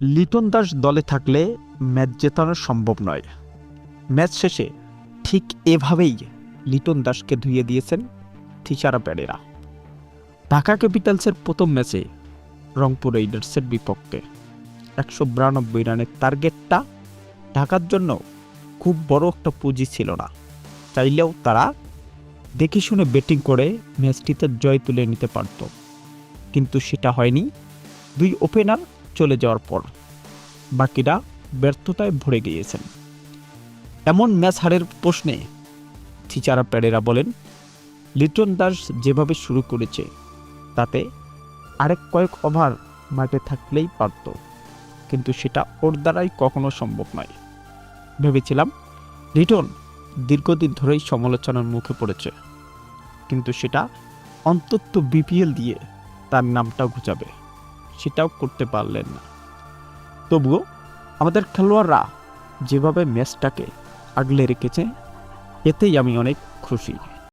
লিটন দাস দলে থাকলে ম্যাচ জেতানো সম্ভব নয়। ম্যাচ শেষে ঠিক এভাবেই লিটন দাসকে ধুয়ে দিয়েছেন থিসারা প্যারেরা। ঢাকা ক্যাপিটালসের প্রথম ম্যাচে রংপুর রাইডার্সের বিপক্ষে একশো বিরানব্বই রানের টার্গেটটা ঢাকার জন্য খুব বড় একটা পুঁজি ছিল না। চাইলেও তারা দেখে শুনে ব্যাটিং করে ম্যাচটিতে জয় তুলে নিতে পারত। কিন্তু সেটা হয়নি। দুই ওপেনার চলে যাওয়ার পর বাকিরা ব্যর্থতায় ভরে গিয়েছেন। এমন ম্যাচ হারের প্রশ্নে থিচারা প্যারেরা বলেন, লিটন দাস যেভাবে শুরু করেছে, তাতে আরেক কয়েক ওভার মাঠে থাকলেই পারত, কিন্তু সেটা ওর দ্বারাই কখনো সম্ভব নয়। ভেবেছিলাম লিটন দীর্ঘদিন ধরেই সমালোচনার মুখে পড়েছে, কিন্তু সেটা অন্তত বিপিএল দিয়ে তার নামটা ঘুচাবে। সেটাও করতে পারলেন না। তবুও আমাদের খেলোয়াড়রা যেভাবে ম্যাচটাকে আগলে রেখেছে, এতেই আমি অনেক খুশি।